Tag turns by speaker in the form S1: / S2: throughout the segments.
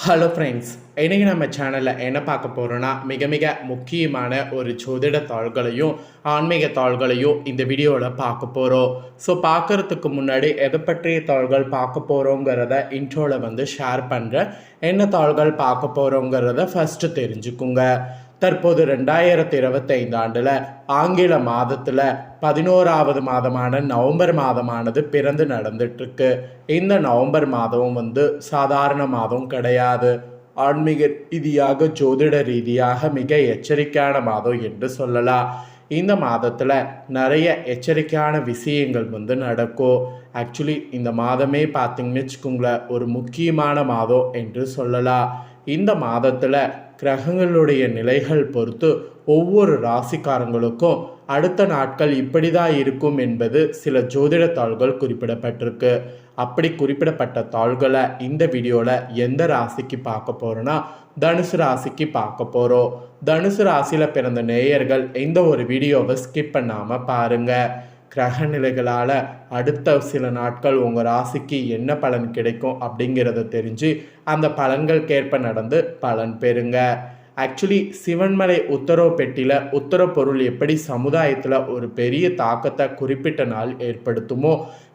S1: Hello friends இன்றைக்கி நம்ம சேனலில் என்ன பார்க்க போகிறோன்னா மிக மிக முக்கியமான ஒரு ஜோதிட தாள்களையும் ஆன்மீக தாள்களையும் இந்த வீடியோவில் பார்க்க போகிறோம் ஸோ பார்க்குறதுக்கு முன்னாடி எதை பற்றிய தாள்கள் பார்க்க போகிறோங்கிறத இன்ட்ரோவில் வந்து ஷேர் பண்ணுறேன் என்ன தாள்கள் பார்க்க போகிறோங்கிறத ஃபஸ்ட்டு தெரிஞ்சுக்குங்க. தற்போது ரெண்டாயிரத்தி இருபத்தைந்து ஆண்டில் ஆங்கில மாதத்தில் பதினோராவது மாதமான நவம்பர் மாதமானது பிறந்து நடந்துட்டுருக்கு இந்த நவம்பர் மாதம் வந்து சாதாரண மாதம் கிடையாது. ஆன்மீக ரீதியாக ஜோதிட ரீதியாக மிக எச்சரிக்கையான மாதம் என்று சொல்லலாம். இந்த மாதத்தில் நிறைய எச்சரிக்கையான விஷயங்கள் வந்து நடக்கும். ஆக்சுவலி இந்த மாதமே பார்த்திங்கன்னு வச்சுக்கோங்களேன் ஒரு முக்கியமான மாதம் என்று சொல்லலாம். இந்த மாதத்தில் கிரகங்களுடைய நிலைகள் பொறுத்து ஒவ்வொரு ராசிக்காரங்களுக்கும் அடுத்த நாட்கள் இப்படி தான் இருக்கும் என்பது சில ஜோதிட தாள்கள் குறிப்பிடப்பட்டிருக்கு. அப்படி குறிப்பிடப்பட்ட தாள்களை இந்த வீடியோவில் எந்த ராசிக்கு பார்க்க போகிறோன்னா தனுசு ராசிக்கு பார்க்க போகிறோம் தனுசு ராசியில் பிறந்த நேயர்கள் இந்த ஒரு வீடியோவை ஸ்கிப் பண்ணாமல் பாருங்கள் கிரக நிலைகளால் அடுத்த சில நாட்கள் உங்கள் ராசிக்கு என்ன பலன் கிடைக்கும் அப்படிங்கிறத தெரிஞ்சு அந்த பலன்களுக்கேற்ப நடந்து பலன் பெறுங்க. ஆக்சுவலி சிவன்மலை உத்தரவு பெட்டியில் உத்தர பொருள் எப்படி சமுதாயத்தில் ஒரு பெரிய தாக்கத்தை குறிப்பிட்ட நாள் ஏற்படுத்துமோ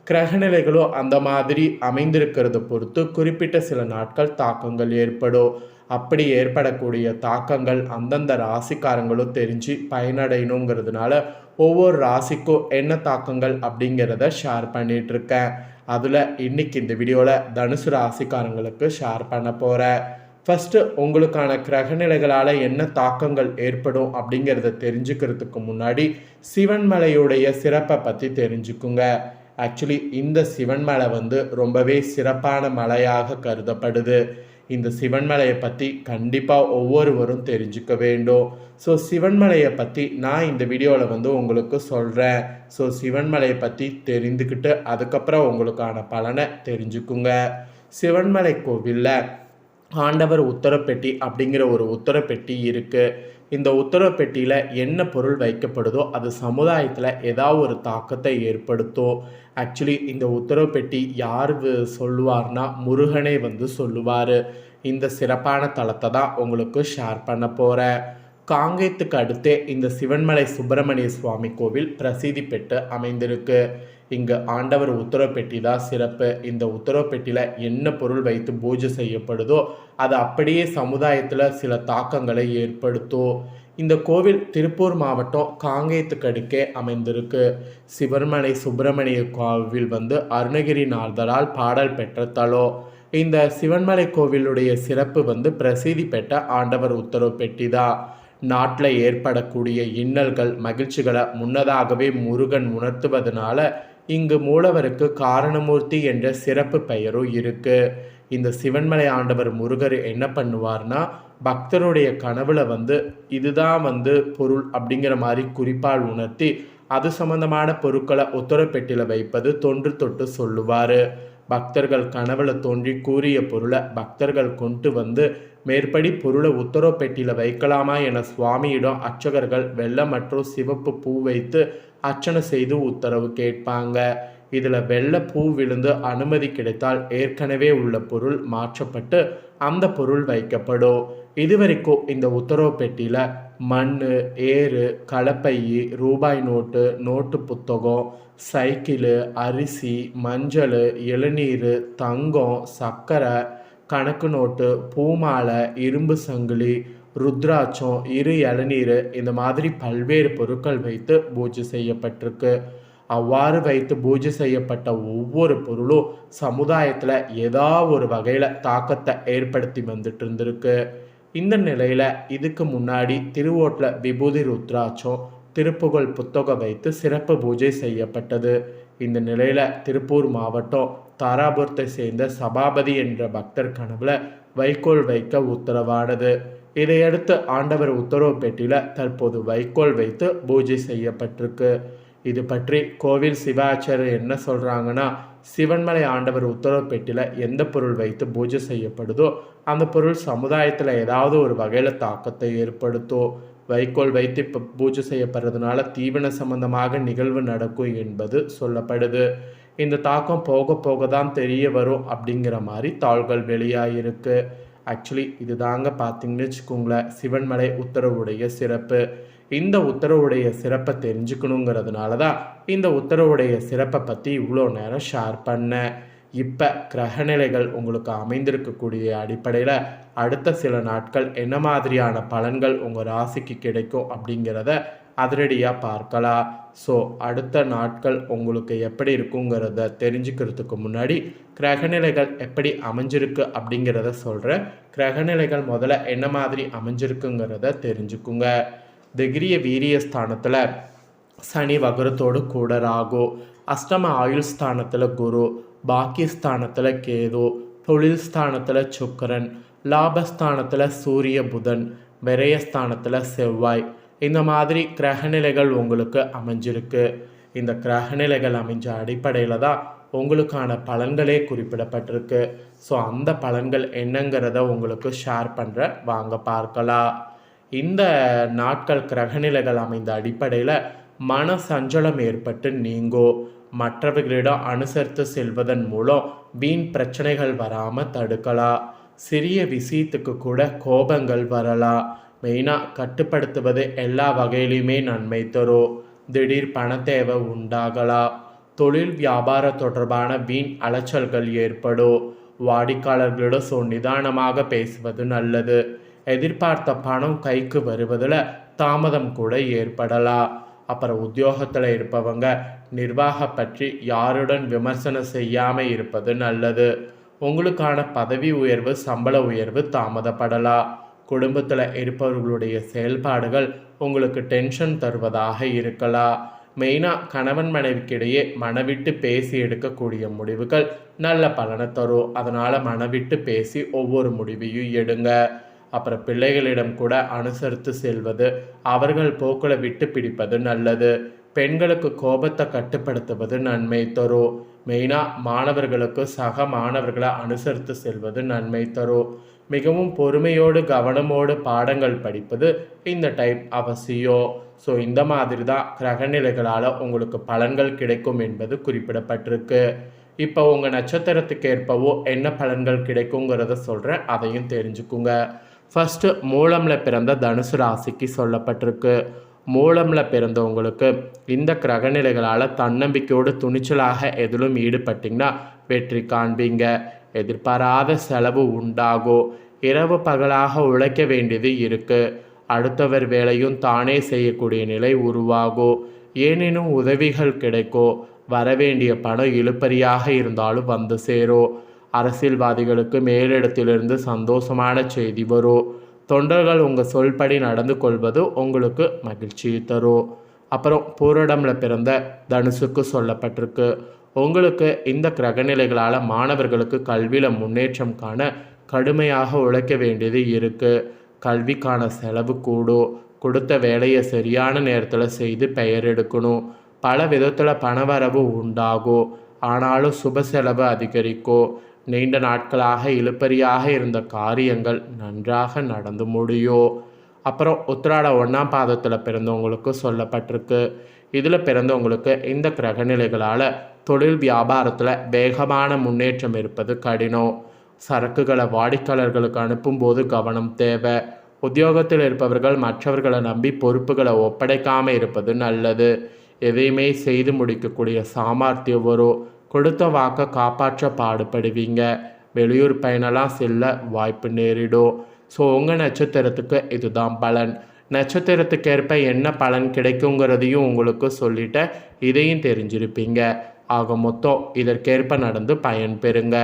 S1: கிரகநிலைகளும் அந்த மாதிரி அமைந்திருக்கிறத பொறுத்து குறிப்பிட்ட சில நாட்கள் தாக்கங்கள் ஏற்படும். அப்படி ஏற்படக்கூடிய தாக்கங்கள் அந்தந்த ராசிக்காரங்களும் தெரிஞ்சு பயனடையணுங்கிறதுனால ஒவ்வொரு ராசிக்கும் என்ன தாக்கங்கள் அப்படிங்கிறத ஷேர் பண்ணிகிட்ருக்கேன் அதில் இன்றைக்கி இந்த வீடியோவில் தனுசு ராசிக்காரங்களுக்கு ஷேர் பண்ண போகிறேன் ஃபஸ்ட்டு உங்களுக்கான கிரகநிலைகளால் என்ன தாக்கங்கள் ஏற்படும் அப்படிங்கிறத தெரிஞ்சுக்கிறதுக்கு முன்னாடி சிவன்மலையுடைய சிறப்பை பற்றி தெரிஞ்சுக்குங்க. ஆக்சுவலி இந்த சிவன்மலை வந்து ரொம்பவே சிறப்பான மலையாக கருதப்படுது. இந்த சிவன்மலையை பற்றி கண்டிப்பாக ஒவ்வொருவரும் தெரிஞ்சுக்க வேண்டும். ஸோ சிவன்மலையை பற்றி நான் இந்த வீடியோவில் வந்து உங்களுக்கு சொல்கிறேன் ஸோ சிவன்மலையை பற்றி தெரிந்துக்கிட்டு அதுக்கப்புறம் உங்களுக்கான பலனை தெரிஞ்சுக்குங்க. சிவன்மலை கோவிலில் ஆண்டவர் உத்தரப்பெட்டி அப்படிங்கிற ஒரு உத்தரப்பெட்டி இருக்குது இந்த உத்தரவு பெட்டியில் என்ன பொருள் வைக்கப்படுதோ அது சமுதாயத்தில் ஏதாவது ஒரு தாக்கத்தை ஏற்படுத்தும். ஆக்சுவலி இந்த உத்தரவு பெட்டி யார் சொல்லுவார்னா முருகனே வந்து சொல்லுவார். இந்த சிறப்பான தளத்தை தான் உங்களுக்கு ஷேர் பண்ண போகிறேன் காங்கேயத்துக்கு அடுத்தே இந்த சிவன்மலை சுப்பிரமணிய சுவாமி கோவில் பிரசித்தி பெற்று அமைந்திருக்கு. இங்கு ஆண்டவர் உத்தரவு பெட்டி தான் சிறப்பு. இந்த உத்தரவு பெட்டியில் என்ன பொருள் வைத்து பூஜை செய்யப்படுதோ அது அப்படியே சமுதாயத்தில் சில தாக்கங்களை ஏற்படுத்தும் இந்த கோவில் திருப்பூர் மாவட்டம் காங்கேயத்துக்கு அடுக்கே அமைந்திருக்கு. சிவர்மலை சுப்பிரமணிய கோவில் வந்து அருணகிரிநாதரால் பாடல் பெற்ற தலம் இந்த சிவன்மலை கோவிலுடைய சிறப்பு வந்து பிரசித்தி பெற்ற ஆண்டவர் உத்தரவு பெட்டி தான் நாட்டில் ஏற்படக்கூடிய இன்னல்கள் மகிழ்ச்சிகளை முன்னதாகவே முருகன் உணர்த்துவதனால இங்கு மூலவருக்கு காரணமூர்த்தி என்ற சிறப்பு பெயரும் இருக்கு. இந்த சிவன்மலை ஆண்டவர் முருகர் என்ன பண்ணுவார்னா பக்தருடைய கனவுல வந்து இதுதான் வந்து பொருள் அப்படிங்கிற மாதிரி குறிப்பால் உணர்த்தி அது சம்பந்தமான பொருட்களை உத்தரப்பெட்டியில் வைப்பது தொன்று தொட்டு சொல்லுவார். பக்தர்கள் கனவுல தோன்றி கூறிய பொருளை பக்தர்கள் கொண்டு வந்து மேற்படி பொருளை உத்தரவு பெட்டியில் வைக்கலாமா என சுவாமியிடம் அர்ச்சகர்கள் வெள்ளை மற்றும் சிவப்பு பூ வைத்து அர்ச்சனை செய்து உத்தரவு கேட்பாங்க. இதில் வெள்ளை பூ விழுந்து அனுமதி கிடைத்தால் ஏற்கனவே உள்ள பொருள் மாற்றப்பட்டு அந்த பொருள் வைக்கப்படும். இது வரைக்கும் இந்த உத்தரவு பெட்டியில் மண் ஏறு கலப்பை ரூபாய் நோட்டு நோட்டு புத்தகம் சைக்கிளு அரிசி மஞ்சள் இளநீர் தங்கம் சர்க்கரை கணக்கு நோட்டு பூமாலை இரும்பு சங்கிலி ருத்ராட்சம் இரு இளநீர் இந்த மாதிரி பல்வேறு பொருட்கள் வைத்து பூஜை செய்யப்பட்டிருக்கு. அவ்வாறு வைத்து பூஜை செய்யப்பட்ட ஒவ்வொரு பொருளும் சமுதாயத்தில் ஏதாவது ஒரு வகையில் தாக்கத்தை ஏற்படுத்தி வந்துட்டு இருந்திருக்கு. இந்த நிலையில் இதுக்கு முன்னாடி திருவோட்டில் விபூதி ருத்ராட்சம் திருப்புகழ் புத்தகம் வைத்து சிறப்பு பூஜை செய்யப்பட்டது. இந்த நிலையில் திருப்பூர் மாவட்டம் தாராபுரத்தை சேர்ந்த சபாபதி என்ற பக்தர் கனவுல வைக்கோல் வைக்க உத்தரவானது. இதையடுத்து ஆண்டவர் உத்தரவு பெட்டியில் தற்போது வைக்கோல் வைத்து பூஜை செய்யப்பட்டிருக்கு. இது பற்றி கோவில் சிவாச்சாரியர் என்ன சொல்கிறாங்கன்னா சிவன்மலை ஆண்டவர் உத்தரவு பெட்டியில் எந்த பொருள் வைத்து பூஜை செய்யப்படுதோ அந்த பொருள் சமுதாயத்தில் ஏதாவது ஒரு வகையில் தாக்கத்தை ஏற்படுத்தும் வைக்கோல் வைத்து இப்போ பூஜை செய்யப்படுறதுனால தீவன சம்பந்தமாக நிகழ்வு நடக்கும் என்பது சொல்லப்படுது. இந்த தாக்கம் போக போக தான் தெரிய வரும் அப்படிங்கிற மாதிரி தாள்கள் வெளியாகிருக்கு ஆக்சுவலி இது தாங்க பார்த்தீங்கன்னு வச்சுக்கோங்களேன் சிவன்மலை உத்தரவுடைய சிறப்பு. இந்த உத்தரவுடைய சிறப்பை தெரிஞ்சுக்கணுங்கிறதுனால தான் இந்த உத்தரவுடைய சிறப்பை பற்றி இவ்வளோ நேரம் ஷேர் பண்ணேன் இப்போ கிரகநிலைகள் உங்களுக்கு அமைந்திருக்கக்கூடிய அடிப்படையில் அடுத்த சில நாட்கள் என்ன மாதிரியான பலன்கள் உங்கள் ராசிக்கு கிடைக்கும் அப்படிங்கிறத அதிரடியாக பார்க்கலாம். ஸோ அடுத்த நாட்கள் உங்களுக்கு எப்படி இருக்குங்கிறத தெரிஞ்சுக்கிறதுக்கு முன்னாடி கிரகநிலைகள் எப்படி அமைஞ்சிருக்கு அப்படிங்கிறத சொல்கிறேன் கிரகநிலைகள் முதல்ல என்ன மாதிரி அமைஞ்சிருக்குங்கிறத தெரிஞ்சுக்குங்க. திகிரிய வீரிய ஸ்தானத்தில் சனி வகுரத்தோடு கூட ராகு அஷ்டம ஆயுள் ஸ்தானத்தில் குரு பாக்கியஸ்தானத்தில் கேது தொழில் ஸ்தானத்தில் சுக்கரன் லாபஸ்தானத்தில் சூரிய புதன் விரயஸ்தானத்தில் செவ்வாய். இந்த மாதிரி கிரகநிலைகள் உங்களுக்கு அமைஞ்சிருக்கு. இந்த கிரகநிலைகள் அமைஞ்ச அடிப்படையில் தான் உங்களுக்கான பலன்களே குறிப்பிடப்பட்டிருக்கு. ஸோ அந்த பலன்கள் என்னங்கிறத உங்களுக்கு ஷேர் பண்ணுற வாங்க பார்க்கலாம். இந்த நாட்கள் கிரகநிலைகள் அமைந்த அடிப்படையில் மன சஞ்சலம் ஏற்பட்டு நீங்கோ மற்றவர்களிடம் அனுசரித்து செல்வதன் மூலம் வீண் பிரச்சனைகள் வராமல் தடுக்கலாம் சிறிய விஷயத்துக்கு கூட கோபங்கள் வரலாம் மெயினாக கட்டுப்படுத்துவது எல்லா வகையிலையுமே நன்மை தரும் திடீர் பண தேவை உண்டாகலாம் தொழில் வியாபார தொடர்பான வீண் அலைச்சல்கள் ஏற்படும் வாடிக்கையாளர்களிடம் சோ நிதானமாக பேசுவது நல்லது. எதிர்பார்த்த பணம் கைக்கு வருவதில் தாமதம் கூட ஏற்படலாம் அப்புறம் உத்தியோகத்தில் இருப்பவங்க நிர்வாகம் பற்றி யாருடன் விமர்சனம் செய்யாமல் இருப்பது நல்லது. உங்களுக்கான பதவி உயர்வு சம்பள உயர்வு தாமதப்படலாம் குடும்பத்தில் இருப்பவர்களுடைய செயல்பாடுகள் உங்களுக்கு டென்ஷன் தருவதாக இருக்கலாம் மெயினாக கணவன் மனைவிக்கிடையே மனவிட்டு பேசி எடுக்கக்கூடிய முடிவுகள் நல்ல பலனை தரும். அதனால் மனவிட்டு பேசி ஒவ்வொரு முடிவையும் எடுங்க. அப்புறம் பிள்ளைகளிடம் கூட அனுசரித்து செல்வது அவர்கள் போக்களை விட்டு பிடிப்பது நல்லது. பெண்களுக்கு கோபத்தை கட்டுப்படுத்துவது நன்மை தரும் மெயினாக மாணவர்களுக்கு சக மாணவர்களை அனுசரித்து செல்வது நன்மை தரும் மிகவும் பொறுமையோடு கவனமோடு பாடங்கள் படிப்பது இந்த டைப் அவசியம் ஸோ இந்த மாதிரி தான் கிரகநிலைகளால் உங்களுக்கு பலன்கள் கிடைக்கும் என்பது குறிப்பிடப்பட்டிருக்கு. இப்போ உங்கள் நட்சத்திரத்துக்கு ஏற்பவோ என்ன பலன்கள் கிடைக்குங்கிறத சொல்கிறேன் அதையும் தெரிஞ்சுக்குங்க. ஃபஸ்ட்டு மூலமில் பிறந்த தனுசு ராசிக்கு சொல்லப்பட்டிருக்கு. மூலமில் பிறந்தவங்களுக்கு இந்த கிரகநிலைகளால் தன்னம்பிக்கையோடு துணிச்சலாக எதிலும் ஈடுபட்டிங்கன்னா வெற்றி காண்பீங்க. எதிர்பாராத செலவு உண்டாகும் இரவு பகலாக உழைக்க வேண்டியது இருக்குது அடுத்தவர் வேலையும் தானே செய்யக்கூடிய நிலை உருவாகும் ஏனெனும் உதவிகள் கிடைக்கும் வரவேண்டிய பணம் இழுப்பறியாக இருந்தாலும் வந்து சேரும் அரசியல்வாதிகளுக்கு மேலிடத்திலிருந்து சந்தோஷமான செய்தி வரும். தொண்டர்கள் உங்கள் சொல்படி நடந்து கொள்வது உங்களுக்கு மகிழ்ச்சியை தரும். அப்புறம் பூரடமில் பிறந்த தனுசுக்கு சொல்லப்பட்டிருக்கு. உங்களுக்கு இந்த கிரகநிலைகளால் மாணவர்களுக்கு கல்வியில் முன்னேற்றம் காண கடுமையாக உழைக்க வேண்டியது இருக்குது கல்விக்கான செலவு கூடும். கொடுத்த வேலையை சரியான நேரத்தில் செய்து பெயர் எடுக்கணும். பல விதத்தில் பணவரவு உண்டாகும். ஆனாலும் சுப செலவு அதிகரிக்கோ. நீண்ட நாட்களாக இழுப்பறியாக இருந்த காரியங்கள் நன்றாக நடந்து முடியும் அப்புறம் உத்திராட ஒன்றாம் பாதத்தில் பிறந்தவங்களுக்கு சொல்லப்பட்டிருக்கு. இதில் பிறந்தவங்களுக்கு இந்த கிரகநிலைகளால் தொழில் வியாபாரத்தில் வேகமான முன்னேற்றம் இருப்பது கடினம் சரக்குகளை வாடிக்கையாளர்களுக்கு அனுப்பும்போது கவனம் தேவை. உத்தியோகத்தில் இருப்பவர்கள் மற்றவர்களை நம்பி பொறுப்புகளை ஒப்படைக்காமல் இருப்பது நல்லது. எதையுமே செய்து முடிக்கக்கூடிய சாமர்த்தியம் வரும். கொடுத்த வாக்கை காப்பாற்ற பாடுபடுவீங்க. வெளியூர் பயணெல்லாம் செல்ல வாய்ப்பு நேரிடும். ஸோ உங்கள் நட்சத்திரத்துக்கு இதுதான் பலன். நட்சத்திரத்துக்கேற்ப என்ன பலன் கிடைக்குங்கிறதையும் உங்களுக்கு சொல்லிட்டேன் இதையும் தெரிஞ்சிருப்பீங்க. ஆக மொத்தம் இதற்கேற்ப நடந்து பயன் பெறுங்க.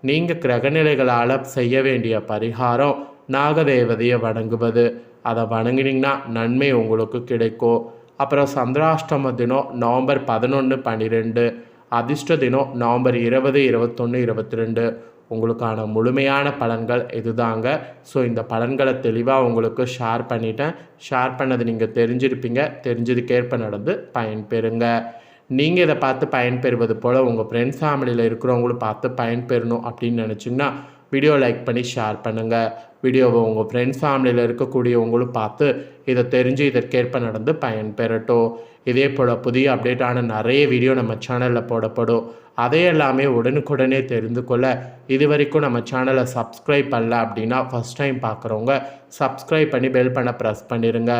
S1: நீங்கள் கிரகநிலைகளால் செய்ய வேண்டிய பரிகாரம் நாகதேவதையை வணங்குவது. அதை வணங்கினீங்கன்னா நன்மை உங்களுக்கு கிடைக்கும். அப்புறம் சந்திராஷ்டம தினம் நவம்பர் பதினொன்று பன்னிரெண்டு அதிர்ஷ்ட தினம் நவம்பர் இருபது இருபத்தொன்று இருபத்தி ரெண்டு உங்களுக்கான முழுமையான பலன்கள் இதுதாங்க. ஸோ இந்த பலன்களை தெளிவாக உங்களுக்கு ஷேர் பண்ணிட்டேன். ஷேர் பண்ணது நீங்கள் தெரிஞ்சிருப்பீங்க. தெரிஞ்சதுக்கேற்ப நடந்து பயன்பெறுங்க. நீங்கள் இதை பார்த்து பயன்பெறுவது போல் உங்கள் ஃப்ரெண்ட்ஸ் ஃபேமிலியில் இருக்கிறவங்களும் பார்த்து பயன்பெறணும் அப்படின்னு நினச்சிங்கன்னா வீடியோ லைக் பண்ணி ஷேர் பண்ணுங்கள் வீடியோவை உங்கள் ஃப்ரெண்ட்ஸ் ஃபேமிலியில் இருக்கக்கூடியவங்களும் பார்த்து இதை தெரிஞ்சு இதற்கேற்ப நடந்து பயன்பெறட்டும். இதே போல் புதிய அப்டேட்டான நிறைய வீடியோ நம்ம சேனலில் போடப்படும். அதை எல்லாமே உடனுக்குடனே தெரிந்து கொள்ள இது வரைக்கும் நம்ம சேனலை சப்ஸ்கிரைப் பண்ணல அப்படின்னா ஃபஸ்ட் டைம் பார்க்குறவங்க சப்ஸ்கிரைப் பண்ணி பெல் பண்ண ப்ரெஸ் பண்ணிடுங்க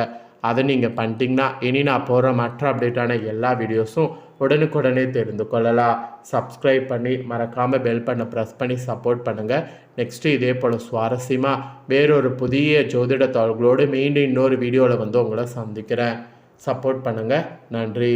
S1: அதை நீங்கள் பண்ணிட்டீங்கன்னா இனி நான் போகிற மற்ற அப்டேட்டான எல்லா வீடியோஸும் உடனுக்குடனே தெரிந்து கொள்ளலாம். சப்ஸ்கிரைப் பண்ணி மறக்காமல் பெல் பண்ண ப்ரெஸ் பண்ணி சப்போர்ட் பண்ணுங்கள் நெக்ஸ்ட்டு இதே போல் சுவாரஸ்யமாக வேறொரு புதிய ஜோதிட தாள்களோடு மீண்டும் இன்னொரு வீடியோவில் வந்து உங்களை சந்திக்கிறேன். சப்போர்ட் பண்ணுங்கள் நன்றி.